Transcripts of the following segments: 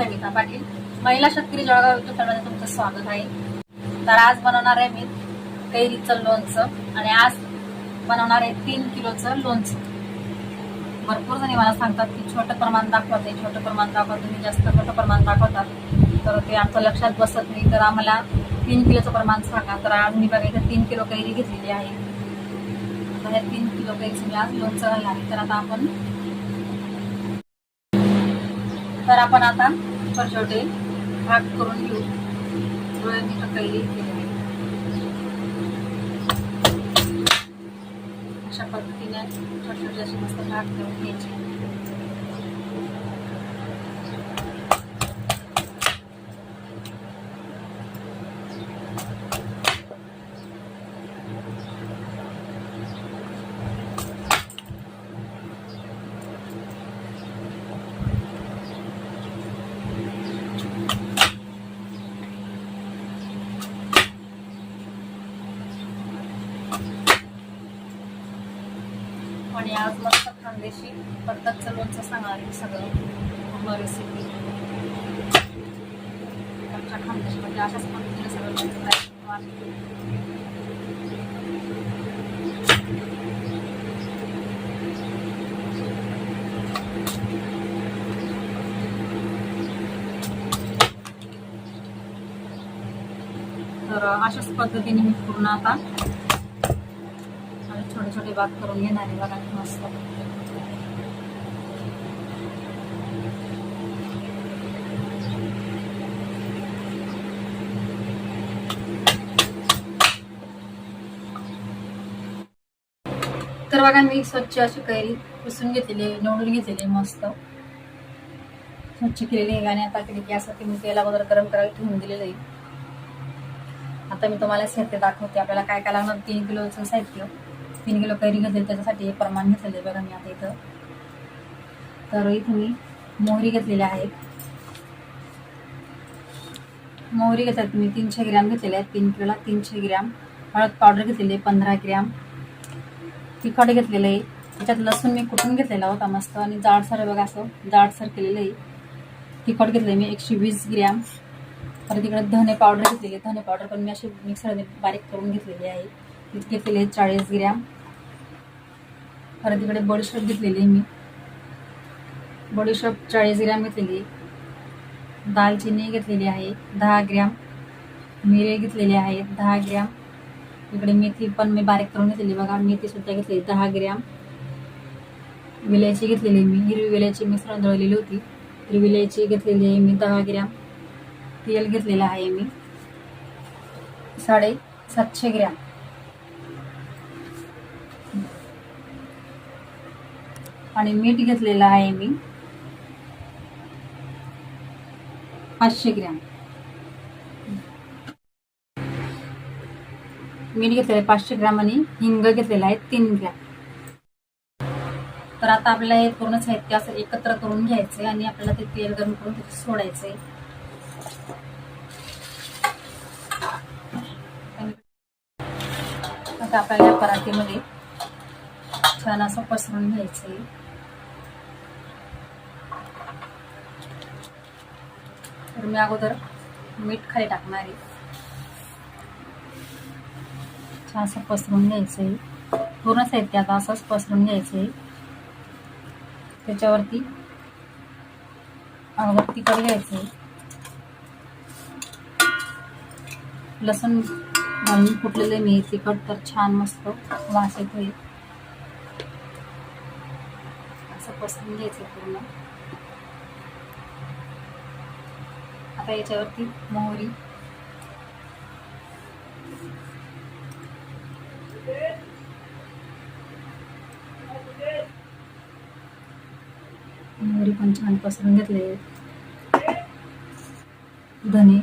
सविता पाटील. महिला शेतकरी जळगाव युट्यूब चॅनलमध्ये तुमचं स्वागत आहे. तर आज बनवणार आहे मी कैरीचं लोणचं आणि आज बनवणार आहे तीन किलोचं लोणचं. भरपूर जणी मला सांगतात की छोटं प्रमाण दाखवत आहे छोटं प्रमाण दाखवत तुम्ही जास्त मोठं प्रमाण दाखवतात. तर ते आमचं लक्षात बसत नाही. तर आम्हाला तीन किलोचं प्रमाण सांगा. तर आज मी बघा इथं तीन किलो कैरी घेतलेली आहे. आता ह्या तीन किलो कैरीचं मी आज लोणचं घालणार आहे. तर आता आपण तर आपण आता छोटे छोटे भाग करून घेऊ. डोळे मी अशा पद्धतीने छोटे छोटे असे मस्त भाग करून घ्यायचे. आणि आज मस्त खानदेशी पद्धतचं लोणचं सांगणार आहे सगळं. पूर्ण रेसिपी आमच्या खानदेशीमध्ये म्हणजे अशाच पद्धतीने सगळं लोणचं तयार तर अशाच पद्धतीने मी पूर्ण आता आणि करून घेणार आहे बघा मस्त. तर बघा मी स्वच्छ अशी कैरी पुसून घेतलेली आहे निवडून घेतलेली आहे मस्त. स्वच्छ केलेली आहे आणि आता केली की मी तेल अगोदर गरम करायला ठेवून दिलेलं आहे. आता मी तुम्हाला साहित्य दाखवते आपल्याला काय काय लागणार तीन किलोचं साहित्य. तीन किलो कैरी घेतली त्याच्यासाठी हे प्रमाण घेतलेलं आहे बघा मी आता इथं. तर इथं मी मोहरी घेतलेल्या आहेत मोहरी घेतात मी तीनशे ग्रॅम घेतलेल्या आहेत. तीन किलोला तीनशे ग्रॅम. हळद पावडर घेतलेली आहे पंधरा ग्रॅम. तिखट घेतलेलं आहे. त्याच्यात लसूण मी कुटून घेतलेला होता मस्त. आणि जाडसर बघा असं जाडसर केलेलं आहे. तिखट घेतलं मी एकशे वीस ग्रॅम. परत तिकडे धने पावडर घेतलेली धने पावडर पण मी अशी मिक्सरमध्ये बारीक करून घेतलेली आहे. इतके केले चाळीस ग्रॅम. परत इकडे बडीशोप घेतलेली आहे मी. बडीशोप चाळीस ग्रॅम घेतलेली. दालचिनी घेतलेली आहे दहा ग्रॅम. मिरे घेतलेले आहेत दहा ग्रॅम. इकडे मेथी पण मी बारीक करून घेतलेली बघा मेथी सुद्धा घेतलेली दहा ग्रॅम. विलायची घेतलेली मी हिरवी विलायची मिश्रण दळलेली होती. हिरवी विलायची घेतलेली आहे मी दहा ग्रॅम. तेल घेतलेलं आहे मी. साडे सातशे ग्रॅम. आणि मीठ घेतलेलं आहे मी. पाचशे ग्रॅम. मीठ घेतलेलं आहे पाचशे ग्रॅम आणि हिंग घेतलेलं आहे तीन ग्रॅम. तर आता आपल्याला हे पूर्ण साहित्य असं एकत्र करून घ्यायचंय आणि आपल्याला ते तेल गरम करून त्याच्यात सोडायचंय. आता आपल्याला पराठीमध्ये छान असं पसरून घ्यायचे. तर मी अगोदर मीठ खाली टाकणार. आहे छान असं पसरून घ्यायचंय पूर्ण साहित्य आता असंच पसरून घ्यायचंय त्याच्यावरती अगोदर तिखट घ्यायचंय लसूण घालून फुटलेले मी तिखट तर छान मस्त वास येतोय असं पसरून घ्यायचं पूर्ण. आता याच्यावरती मोहरी. मोहरी पण छान पसरून घेतले धने.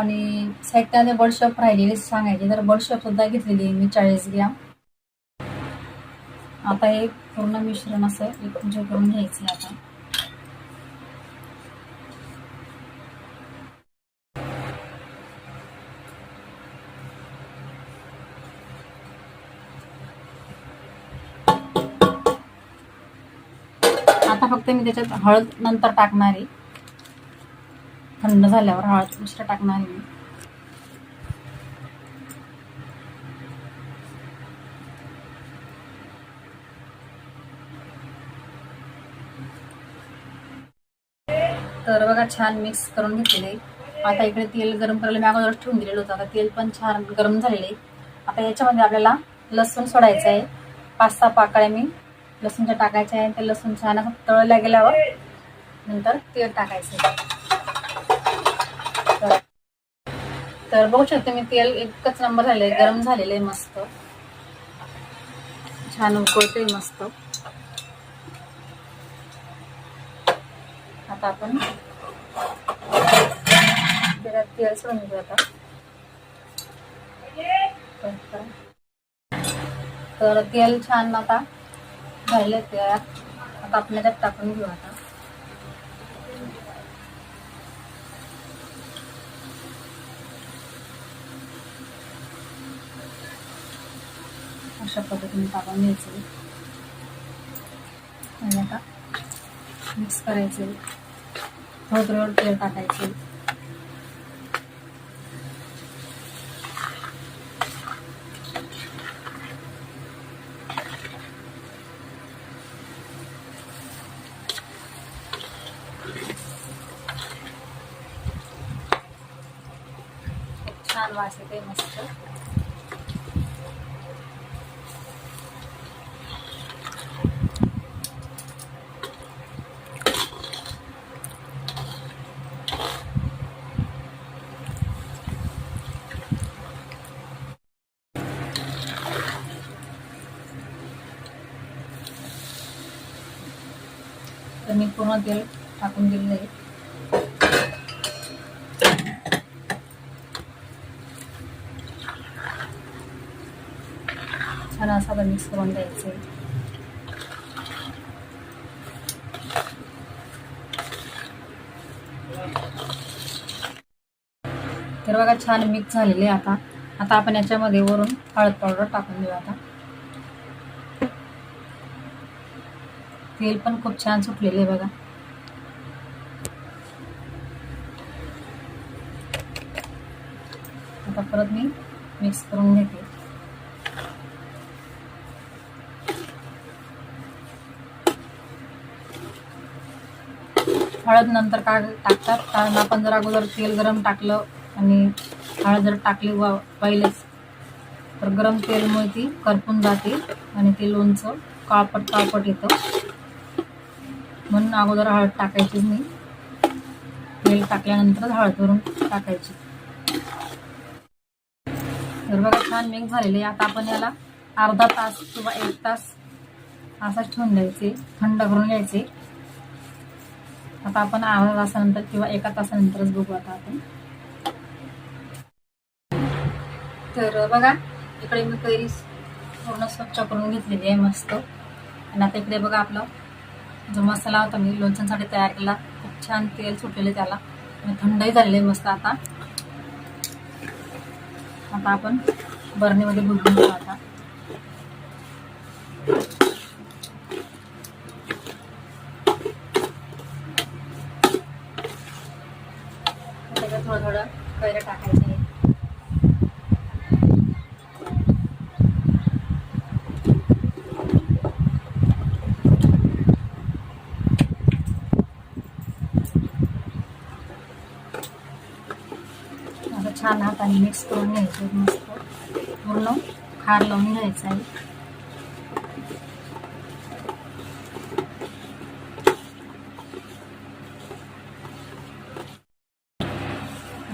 आणि साहित्याने बडशॉप राहिलेले सांगायचे तर बडशॉपसुद्धा घेतलेली मी चाळीस ग्रॅम आता हे पूर्ण मिश्रण असं एकजीव करून घ्यायचं आता. आता फक्त मी त्याच्यात हळद नंतर टाकणार आहे. थंड झाल्यावर हळद मिश्र टाकणार आहे मी. तर बघा छान मिक्स करून घेतलेले. आता इकडे तेल गरम करायला मी अगोदर ठेवून दिलेलं होतं. आता तेल पण छान गरम झालेलं आहे. आता याच्यामध्ये आपल्याला लसूण सोडायचं आहे. पाच सहा पाकळ्या मी लसूणच्या टाकायच्या आहे. ते लसूण छान तळल्या गेल्यावर नंतर तेल टाकायचं आहे. तर- तर बघू शकते मी तेल एकच नंबर झाले गरम झालेलं आहे मस्त. छान उकळते मस्त. आता आपण तेल सोडून घेऊ आता. तर तेल छान आता झाले त्यात आता आपण त्यात टाकून घेऊ आता. अशा पद्धतीने टाकून घ्यायचं आणि आता मिक्स करायचे थोडं थोडं तेल टाकायचे छान वास येते मस्त मी पूर्ण तेल टाकून दिलेलं आहे. छान असा आता मिक्स करून द्यायचं आहे. तर बघा छान मिक्स झालेले आता. आता आपण याच्यामध्ये वरून हळद पावडर टाकून देऊ आता. तेल पण खूप छान सुटलेले आहे बघा. आता परत मी मिक्स करून घेते. हळद नंतर का टाकतात? कारण आपण जर अगोदर तेल गरम टाकलं आणि हळद जर टाकली वा पहिलेच तर गरम तेलमुळे ती करपून जाते आणि ते लोणचं काळपट काळपट येतं. म्हणून अगोदर हळद टाकायचीच नाही तेल टाकल्यानंतरच हळद भरून टाकायची. तर बघा छान मिक्स झालेले आता आपण याला अर्धा तास किंवा एक तास असाच ठेवून द्यायचे. थंड करून घ्यायचे. आता आपण अर्धा तासानंतर किंवा एका तासानंतरच बघू आता आपण. तर बघा इकडे मी कैरी पूर्ण स्वच्छ करून घेतलेली आहे मस्त. आणि आता इकडे बघा आपलं जो मसाला होता मी लोणच्यांसाठी तयार केला. खूप छान तेल सुटलेले त्याला. थंडही झालेले मस्त आता. आता आपण बरणीमध्ये भरून घेऊ आता. त्याच्यात थोडं थोडं कैरं टाकायचं आता छान हाताने मिक्स करून घ्यायचं मस्त. पूर्ण खार लावून घ्यायचं आहे.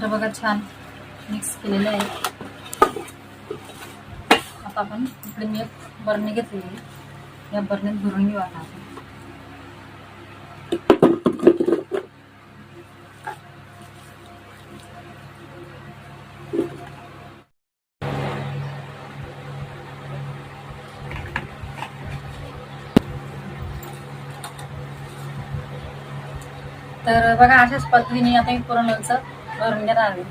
तर बघा छान मिक्स केलेलं आहे. आता आपण इकडे मी एक बरणी घेतलेली या बरणीत भरून घेऊ आता आपण. तर बघा अशाच पद्धतीने आता मी पूर्ण लोणचं भरून घेणार आहे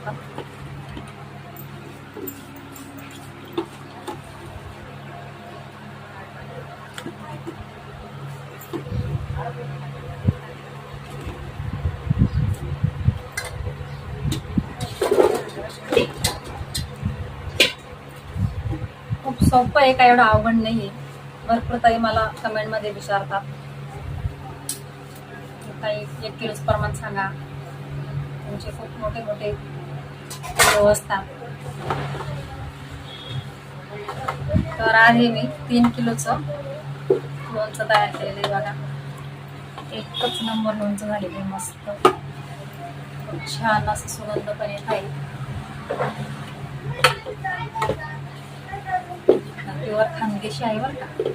खूप सोपं आहे का? एवढं अवघड नाहीये. भरपूर ताई मला कमेंटमध्ये विचारतात. काही एक किलोच प्रमाण सांगा. तुमचे खूप मोठे मोठे व्हिडिओ असतात. तर आहे मी तीन किलोचं लोणचं तयार केलेलं आहे बघा. एकच नंबर लोणचं झालेलं आहे मस्त. खूप छान असं सुगंध पण येत आहे. प्युअर खानदेशी आहे बरं का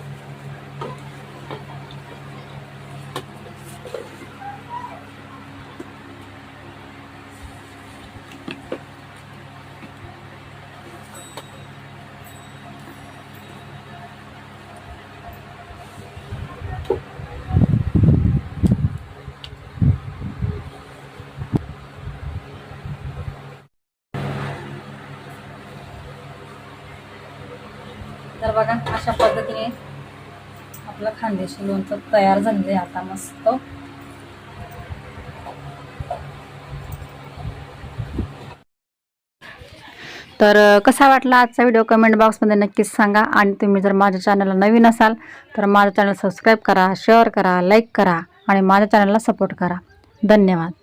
तर बघा अशा पद्धतीने आपलं खानदेशी लोणचं तयार झालेलं आहे आता मस्त. तर कसा वाटला आजचा व्हिडिओ कमेंट बॉक्समध्ये नक्कीच सांगा आणि तुम्ही जर माझ्या चॅनलला नवीन असाल तर माझं चॅनल सबस्क्राईब करा शेअर करा लाईक करा आणि माझ्या चॅनलला सपोर्ट करा. धन्यवाद.